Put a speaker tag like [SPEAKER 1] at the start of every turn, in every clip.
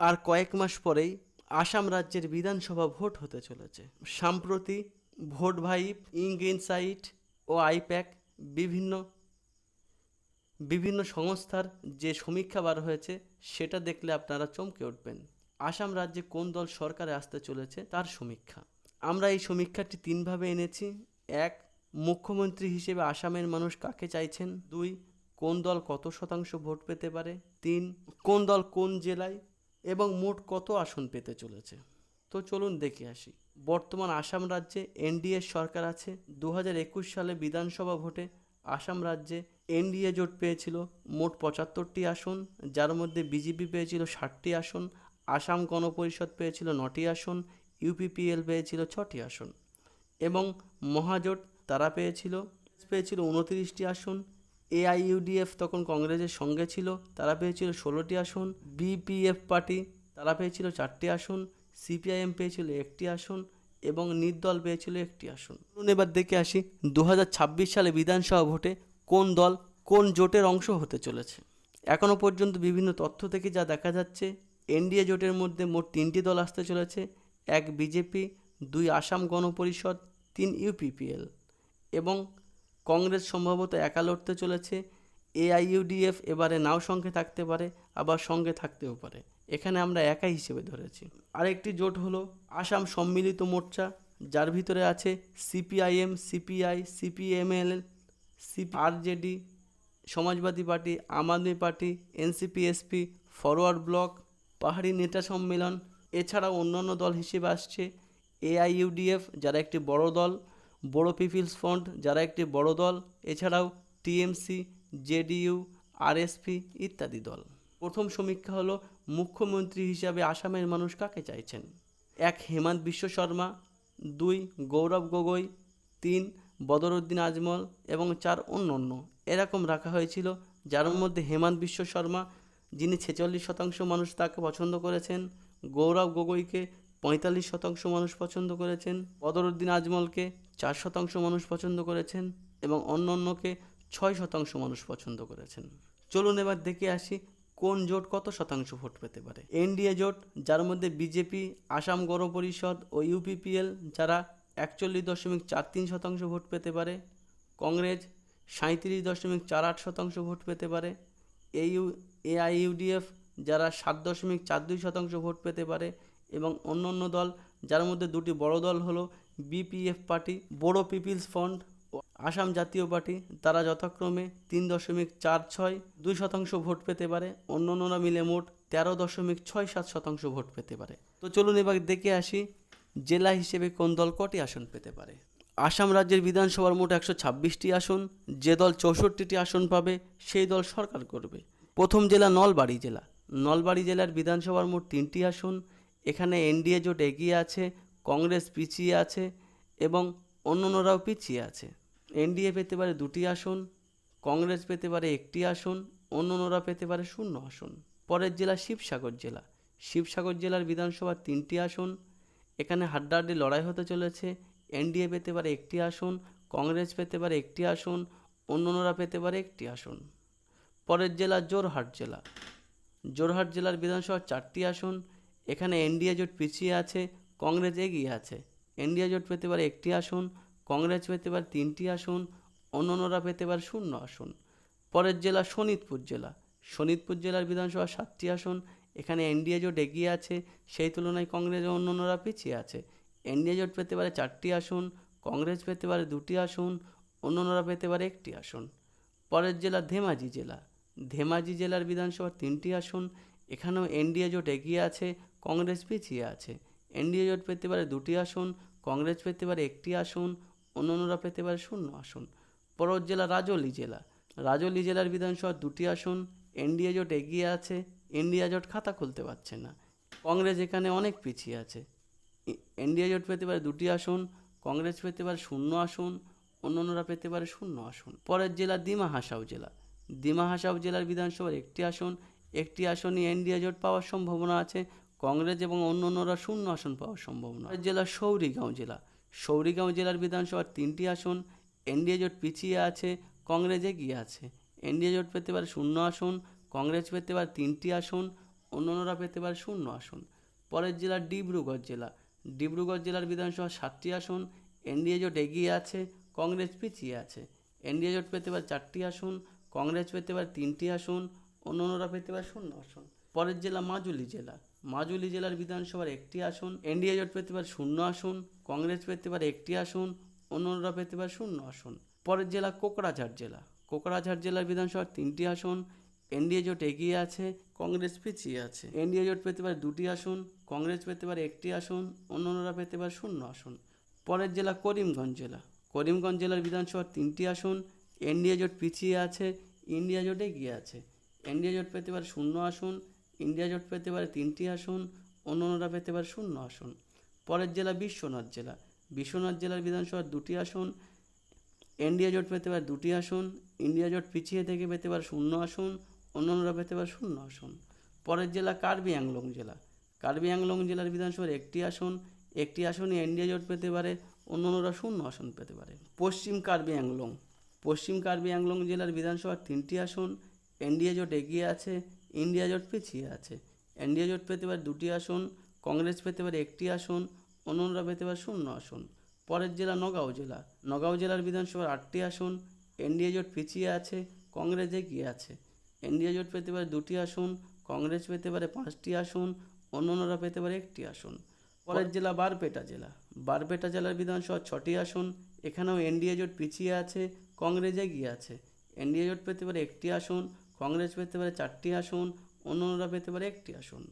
[SPEAKER 1] আর কয়েক মাস পরেই আসাম রাজ্যের বিধানসভা ভোট হতে চলেছে। সাম্প্রতি ভোট ইঙ্ক ইনসাইট ও আইপ্যাক বিভিন্ন বিভিন্ন সংস্থার যে সমীক্ষা বার হয়েছে, সেটা দেখলে আপনারা চমকে উঠবেন। আসাম রাজ্যে কোন দল সরকারে আসতে চলেছে তার সমীক্ষা। আমরা এই সমীক্ষাটি তিনভাবে এনেছি। এক, মুখ্যমন্ত্রী হিসেবে আসামের মানুষ কাকে চাইছেন? দুই, কোন দল কত শতাংশ ভোট পেতে পারে? তিন, কোন দল কোন জেলায় এবং মোট কত আসন পেতে চলেছে? তো চলুন দেখে আসি। বর্তমান আসাম রাজ্যে এনডিএ সরকার আছে। দু সালে বিধানসভা ভোটে আসাম রাজ্যে এনডিএ জোট পেয়েছিল মোট পঁচাত্তরটি আসন, যার মধ্যে বিজেপি পেয়েছিল ষাটটি আসন, আসাম গণপরিষদ পেয়েছিল নটি আসন, ইউপিপিএল পেয়েছিল ছটি আসন এবং মহাজোট তারা পেয়েছিল পেয়েছিল উনত্রিশটি আসন এআইইউডিএফ তখন কংগ্রেসের সঙ্গে ছিল, তারা পেয়েছিল ষোলোটি আসন। বিপিএফ পার্টি, তারা পেয়েছিল চারটি আসন। সিপিআইএম পেয়েছিল একটি আসন এবং নির্দল পেয়েছিল একটি আসন। চলুন এবার দেখে আসি দু হাজার ছাব্বিশ সালে বিধানসভা ভোটে কোন দল কোন জোটের অংশ হতে চলেছে। এখনও পর্যন্ত বিভিন্ন তথ্য থেকে যা দেখা যাচ্ছে, এনডিএ জোটের মধ্যে মোট তিনটি দল আসতে চলেছে, এক বিজেপি, দুই আসাম গণপরিষদ, তিন ইউপিপিএল এবং কংগ্রেস সম্ভবত একা লড়তে চলেছে এআইইউডিএফ এবারে নাও সঙ্গে থাকতে পারে, আবার সঙ্গে থাকতেও পারে। এখানে আমরা একাই হিসেবে ধরেছি। আরেকটি জোট হলো আসাম সম্মিলিত মোর্চা, যার ভিতরে আছে CPIM CPI CPIML CP RJD Samajwadi party, Aam Aadmi party NCPSP forward bloc, পাহাড়ি নেতা সম্মেলন। এছাড়াও অন্যান্য দল হিসেবে আসছে এআইইউডিএফ যারা একটি বড় দল। বড় পিপিলস ফ্রন্ট, যারা একটি বড় দল, এছাড়াও টিএমসি, জেডিইউ, আরএসপি ইত্যাদি দল। প্রথম সমীক্ষা হলো, মুখ্যমন্ত্রী হিসাবে আসামের মানুষ কাকে চাইছেন? এক, হেমন্ত বিশ্ব শর্মা। দুই, গৌরব গগৈ। তিন, বদরুদ্দিন আজমল। এবং চার অন্য অন্য এরকম রাখা হয়েছিল, যার মধ্যে হেমন্ত বিশ্ব শর্মা, যিনি ছেচল্লিশ শতাংশ মানুষ তাকে পছন্দ করেছেন, গৌরব গগৈকে পঁয়তাল্লিশ শতাংশ মানুষ পছন্দ করেছেন, বদরুদ্দিন আজমলকে চার শতাংশ মানুষ পছন্দ করেছেন এবং অন্য অন্যকে ছয় শতাংশ মানুষ পছন্দ করেছেন। চলুন এবার দেখে আসি কোন জোট কত শতাংশ ভোট পেতে পারে। এনডিএ জোট, যার মধ্যে বিজেপি, আসাম গণ পরিষদ ও ইউপিপিএল যারা একচল্লিশ দশমিক চার তিন শতাংশ ভোট পেতে পারে, কংগ্রেস সাঁত্রিশ দশমিক চার আট শতাংশ ভোট পেতে পারে, এইউ, এআইইউডিএফ যারা সাত দশমিক চার দুই শতাংশ ভোট পেতে পারে এবং অন্য অন্য দল, যার মধ্যে দুটি বড় দল হলো BPF party, Bodo peoples front ও আসাম জাতীয় পার্টি। তারা যথাক্রমে তিন দশমিক চার ছয় দুই শতাংশ ভোট পেতে পারে। অন্য অন্যরা মিলে মোট তেরো দশমিক ছয় সাত শতাংশ ভোট পেতে পারে। তো চলুন এবার দেখে আসি জেলা হিসেবে কোন দল কটি আসন পেতে পারে। আসাম রাজ্যের বিধানসভার মোট একশো ছাব্বিশটি আসন। যে দল চৌষট্টিটি আসন পাবে, সেই দল সরকার করবে। প্রথম জেলা নলবাড়ি জেলা। নলবাড়ি জেলার বিধানসভার মোট তিনটি আসন। এখানে এনডিএ জোট এগিয়ে আছে, কংগ্রেস পিছিয়ে আছে এবং অন্যান্যরাও পিছিয়ে আছে। এনডিএ পেতে পারে দুটি আসন, কংগ্রেস পেতে পারে একটি আসন, অন্যান্যরা পেতে পারে শূন্য আসন। পরের জেলা শিবসাগর জেলা। শিবসাগর জেলার বিধানসভার তিনটি আসন, এখানে হাড্ডাহাড্ডি লড়াই হতে চলেছে। এনডিএ পেতে পারে একটি আসন, কংগ্রেস পেতে পারে একটি আসন, অন্যান্যরা পেতে পারে একটি আসন। পরের জেলা জোরহাট জেলা। জোরহাট জেলার বিধানসভার চারটি আসন এখানে এনডিএ জোট পিছিয়ে আছে, কংগ্রেস এগিয়ে আছে। এনডিএ জোট পেতে পারে একটি আসন, কংগ্রেস পেতে পারে তিনটি আসন, অন্যান্যরা পেতে পারে শূন্য আসন। পরের জেলা শোনিতপুর জেলা। শোনিতপুর জেলার বিধানসভা সাতটি আসন, এখানে এনডিএ জোট এগিয়ে আছে, সেই তুলনায় কংগ্রেস ও অন্যান্যরা পিছিয়ে আছে। এনডিএ জোট পেতে পারে চারটি আসন, কংগ্রেস পেতে পারে দুটি আসন, অন্যান্যরা পেতে পারে একটি আসন। পরের জেলা ধেমাজি জেলা। ধেমাজি জেলার বিধানসভার তিনটি আসন, এখানেও এনডিএ জোট এগিয়ে আছে কংগ্রেস পিছিয়ে আছে। এনডিএ জোট পেতে পারে দুটি আসন, কংগ্রেস পেতে পারে একটি আসন, অন্যান্যরা পেতে পারে শূন্য আসন। পরের জেলা, রাজৌলি জেলা। রাজৌলি জেলার বিধানসভার দুটি আসন, এনডিএ জোট এগিয়ে আছে ইন্ডিয়া জোট খাতা খুলতে পারছে না। কংগ্রেস এখানে অনেক পিছিয়ে আছে। এনডিএ জোট পেতে পারে দুটি আসন, কংগ্রেস পেতে পারে শূন্য আসন, অন্যান্যরা পেতে পারে শূন্য আসন। পরের জেলা দিমা হাসাও জেলা। দিমা হাসাও জেলার বিধানসভার একটি আসন, একটি আসনই এনডিএ জোট পাওয়ার সম্ভাবনা আছে। কংগ্রেস এবং অন্য অন্যরা শূন্য আসন পাওয়ার সম্ভাবনা পরের জেলা সৌরিগাঁও জেলা। সৌরিগাঁও জেলার বিধানসভার তিনটি আসন, এনডিএ জোট পিছিয়ে আছে, কংগ্রেস এগিয়ে আছে। এনডিএ জোট পেতে পারে শূন্য আসন, কংগ্রেস পেতে পারে তিনটি আসন, অন্যান্যরা পেতে পারে শূন্য আসন। পরের জেলা ডিব্রুগড় জেলা। ডিব্রুগড় জেলার বিধানসভা সাতটি আসন, এনডিএ জোট এগিয়ে আছে, কংগ্রেস পিছিয়ে আছে। এনডিএ জোট পেতে পারে চারটি আসন, কংগ্রেস পেতে পারে তিনটি আসন, অন্যান্যরা পেতে পারে শূন্য আসন। পরের জেলা মাজুলি জেলা। মাজুলি জেলার বিধানসভার একটি আসন, এনডিএ জোট পেতে পারে শূন্য আসন, কংগ্রেস পেতে পারে একটি আসন, অন্যরা পেতে পারে শূন্য আসন। পরের জেলা কোকড়াঝাড় জেলা। কোকড়াঝাড় জেলার বিধানসভার তিনটি আসন, এনডিএ জোট এগিয়ে আছে, কংগ্রেস পিছিয়ে আছে। এনডিএ জোট পেতে পারে দুটি আসন, কংগ্রেস পেতে পারে একটি আসন, অন্যরা পেতে পারে শূন্য আসন। পরের জেলা করিমগঞ্জ জেলা। করিমগঞ্জ জেলার বিধানসভার তিনটি আসন, এনডিএ জোট পিছিয়ে আছে, ইন্ডিয়া জোট এগিয়ে আছে। এনডিএ জোট পেতে পারে শূন্য আসন ইন্ডিয়া জোট পেতে পারে তিনটি আসন অন্যান্যরা পেতে পারে শূন্য আসন। পরের জেলা বিশ্বনাথ জেলা। বিশ্বনাথ জেলার বিধানসভার দুটি আসন, এনডিএ জোট পেতে পারে দুটি আসন, ইন্ডিয়া জোট পিছিয়ে থেকে পেতে পারে শূন্য আসন অন্যান্যরা পেতে পারে শূন্য আসন। পরের জেলা কার্বি আংলং জেলা। কার্বি আংলং জেলার বিধানসভার একটি আসন, একটি আসনে এনডিএ জোট পেতে পারে অন্যান্যরা শূন্য আসন পেতে পারে। পশ্চিম কার্বি আংলং। পশ্চিম কার্বি আংলং জেলার বিধানসভার তিনটি আসন, এনডিএ জোট এগিয়ে আছে ইন্ডিয়া জোট পিছিয়ে আছে। এনডিএ জোট পেতে পারে দুটি আসন, কংগ্রেস পেতে পারে একটি আসন অন্যান্যরা পেতে পারে শূন্য আসন। পরের জেলা নগাঁও জেলা। নগাঁও জেলার বিধানসভার আটটি আসন, এনডিএ জোট পিছিয়ে আছে, কংগ্রেস এগিয়ে আছে। এনডিএ জোট পেতে পারে দুটি আসন, কংগ্রেস পেতে পারে পাঁচটি আসন অন্যান্যরা পেতে পারে একটি আসন। পরের জেলা বারপেটা জেলা। বারপেটা জেলার বিধানসভার ছটি আসন, এখানেও এনডিএ জোট পিছিয়ে আছে, কংগ্রেস এগিয়ে আছে। এনডিএ জোট পেতে পারে একটি আসন কংগ্রেস পেতে পারে চারটি আসন অন্যান্যরা পেতে পারে একটি আসন।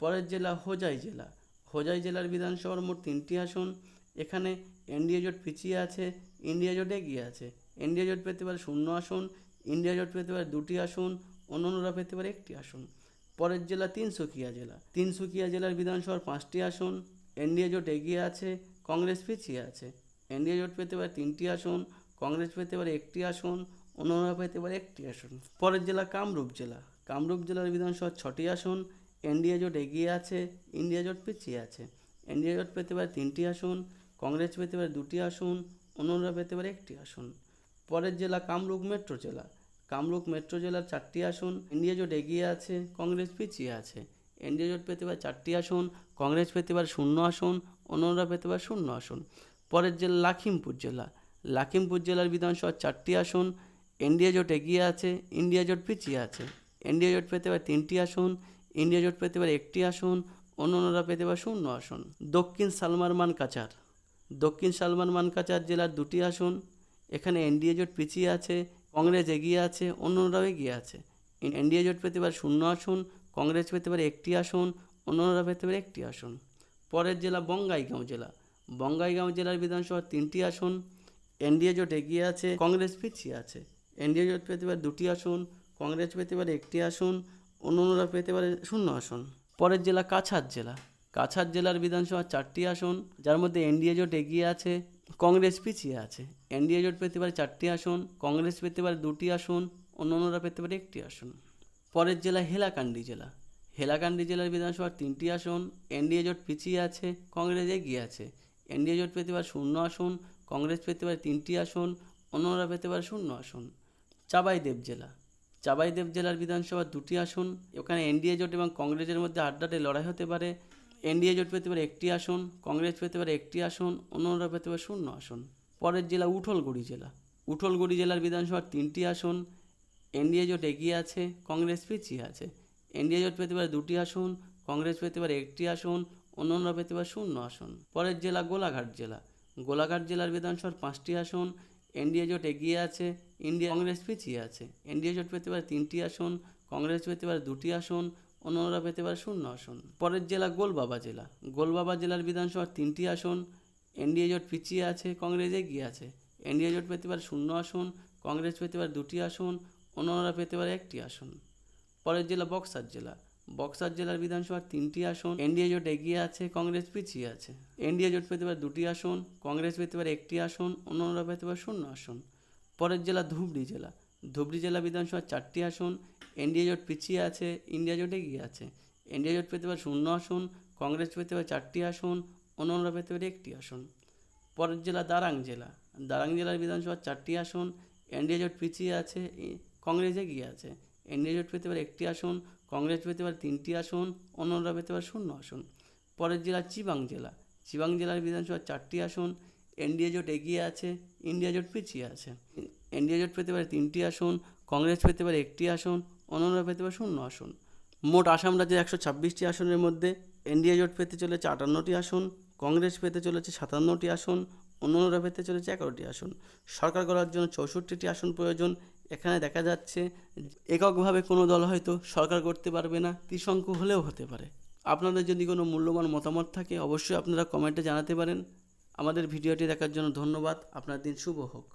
[SPEAKER 1] পরের জেলা হোজাই জেলা। হোজাই জেলার বিধানসভার মোট তিনটি আসন। এখানে এনডিএ জোট পিছিয়ে আছে, ইন্ডিয়া জোট এগিয়ে আছে। এনডিএ জোট পেতে পারে শূন্য আসন, ইন্ডিয়া জোট পেতে পারে দুটি আসন অন্যান্যরা পেতে পারে একটি আসন। পরের জেলা তিনসুকিয়া জেলা। তিনসুকিয়া জেলার বিধানসভার পাঁচটি আসন, এনডিএ জোট এগিয়ে আছে, কংগ্রেস পিছিয়ে আছে। এনডিএ জোট পেতে পারে তিনটি আসন, কংগ্রেস পেতে পারে একটি আসন অন্যরা পেতে পারে একটি আসন। পরের জেলা কামরূপ জেলা। কামরূপ জেলার বিধানসভার ছটি আসন, এনডিএ জোট এগিয়ে আছে, ইন্ডিয়া জোট পিছিয়ে আছে। এনডিএ জোট পেতে পারে তিনটি আসন, কংগ্রেস পেতে পারে দুটি আসন অন্যরা পেতে পারে একটি আসন। পরের জেলা কামরূপ মেট্রো জেলা। কামরূপ মেট্রো জেলার চারটি আসন, এনডিএ জোট এগিয়ে আছে, কংগ্রেস পিছিয়ে আছে। এনডিএ জোট পেতে পারে চারটি আসন, কংগ্রেস পেতে পারে শূন্য আসন অন্যরা পেতে পারে শূন্য আসন। পরের জেলা লাখিমপুর জেলা। লাখিমপুর জেলার বিধানসভার চারটি আসন এনডিএ জোট এগিয়ে আছে ইন্ডিয়া জোট পিছিয়ে আছে। এনডিএ জোট পেতে পারে তিনটি আসন ইন্ডিয়া জোট পেতে পারে একটি আসন অন্যান্যরা পেতে পারে শূন্য আসন। দক্ষিণ সালমার মানকাচার। দক্ষিণ সালমান মানকাচার জেলার দুটি আসন, এখানে এনডিএ জোট পিছিয়ে আছে, কংগ্রেস এগিয়ে আছে অন্যরাও এগিয়ে আছে। এনডিএ জোট পেতে পারে শূন্য আসন, কংগ্রেস পেতে পারে একটি আসন অন্যরা পেতে পারে একটি আসন। পরের জেলা বঙ্গাইগাঁও জেলা। বঙ্গাইগাঁও জেলার বিধানসভার তিনটি আসন এনডিএ জোট এগিয়ে আছে, কংগ্রেস পিছিয়ে আছে। এনডিএ জোট পেতে পারে দুটি আসন, কংগ্রেস পেতে পারে একটি আসন, অন্যরা পেতে পারে শূন্য আসন। পরের জেলা কাছাড় জেলা। কাছাড় জেলার বিধানসভার চারটি আসন, যার মধ্যে এনডিএ জোট এগিয়ে আছে, কংগ্রেস পিছিয়ে আছে। এনডিএ জোট পেতে পারে চারটি আসন, কংগ্রেস পেতে পারে দুটি আসন অন্যান্যরা পেতে পারে একটি আসন। পরের জেলা হেলাকান্দি জেলা। হেলাকান্দি জেলার বিধানসভার তিনটি আসন, এনডিএ জোট পিছিয়ে আছে, কংগ্রেস এগিয়ে আছে। এনডিএ জোট পেতে পারে শূন্য আসন, কংগ্রেস পেতে পারে তিনটি আসন, অন্যরা পেতে পারে শূন্য আসন। চাবাইদেব জেলা। চাবাইদেব জেলার বিধানসভার দুটি আসন, ওখানে এনডিএ জোট এবং কংগ্রেসের মধ্যে আড্ডাটে লড়াই হতে পারে। এনডিএ জোট পেতে পারে একটি আসন, কংগ্রেস পেতে পারে একটি আসন, অন্যরা পেতে পারে শূন্য আসন। পরের জেলা উঠলগুড়ি জেলা। উঠলগুড়ি জেলার বিধানসভার তিনটি আসন, এনডিএ জোট এগিয়ে আছে, কংগ্রেস পিছিয়ে আছে। এনডিএ জোট পেতে পারে দুটি আসন, কংগ্রেস পেতে পারে একটি আসন অন্যান্যরা পেতে পারে শূন্য আসন। পরের জেলা গোলাঘাট জেলা। গোলাঘাট জেলার বিধানসভার পাঁচটি আসন, এনডিএ জোট এগিয়ে আছে ইন্ডিয়া কংগ্রেস পিছিয়ে আছে। এনডিএ জোট পেতে পারে তিনটি আসন, কংগ্রেস পেতে পারে দুটি আসন, অন্যরা পেতে পারে শূন্য আসন। পরের জেলা গোলবাবা জেলা। গোলবাবা জেলার বিধানসভার তিনটি আসন, এনডিএ জোট পিছিয়ে আছে, কংগ্রেস এগিয়ে আছে। এনডিএ জোট পেতে পারে শূন্য আসন, কংগ্রেস পেতে পারে দুটি আসন, অন্যরা পেতে পারে একটি আসন। পরের জেলা বক্সার জেলা। বক্সার জেলার বিধানসভার তিনটি আসন, এনডিএ জোট এগিয়ে আছে, কংগ্রেস পিছিয়ে আছে। এনডিএ জোট পেতে পারে দুটি আসন, কংগ্রেস পেতে পারে একটি আসন, অন্যরা পেতে পারে শূন্য আসন। পরের জেলা ধুবড়ি জেলা। ধুবড়ি জেলা বিধানসভার চারটি আসন, এনডিএ জোট পিছিয়ে আছে, ইন্ডিয়া জোট এগিয়ে আছে। এনডিএ জোট পেতে পারে শূন্য আসন, কংগ্রেস পেতে পারে চারটি আসন, অন্যরা পেতে পারে একটি আসন। পরের জেলা দারাং জেলা। দারাং জেলার বিধানসভার চারটি আসন, এনডিএ জোট পিছিয়ে আছে কংগ্রেস এগিয়ে আছে। এনডিএ জোট পেতে পারে একটি আসন, কংগ্রেস পেতে পারে তিনটি আসন, অন্যরা পেতে পারে শূন্য আসন। পরের জেলা চিবাং জেলা। চিবাং জেলার বিধানসভার চারটি আসন এনডিএ জোট এগিয়ে আছে, ইন্ডিয়া জোট পিছিয়ে আছে। এনডিএ জোট পেতে পারে তিনটি আসন, কংগ্রেস পেতে পারে একটি আসন, অন্যরা পেতে পারে শূন্য আসন। মোট আসাম রাজ্যের একশো ছাব্বিশটি আসনের মধ্যে এনডিএ জোট পেতে চলেছে আটান্নটি আসন, কংগ্রেস পেতে চলেছে সাতান্নটি আসন, অন্যরা পেতে চলেছে এগারোটি আসন। সরকার গড়ার জন্য চৌষট্টিটি আসন প্রয়োজন। এখানে দেখা যাচ্ছে এককভাবে কোনো দল হয়তো সরকার করতে পারবে না, ত্রিশঙ্ক হলেও হতে পারে। আপনাদের যদি কোনো মূল্যবান মতামত থাকে, অবশ্যই আপনারা কমেন্টে জানাতে পারেন। আমাদের ভিডিওটি দেখার জন্য ধন্যবাদ। আপনার দিন শুভ হোক।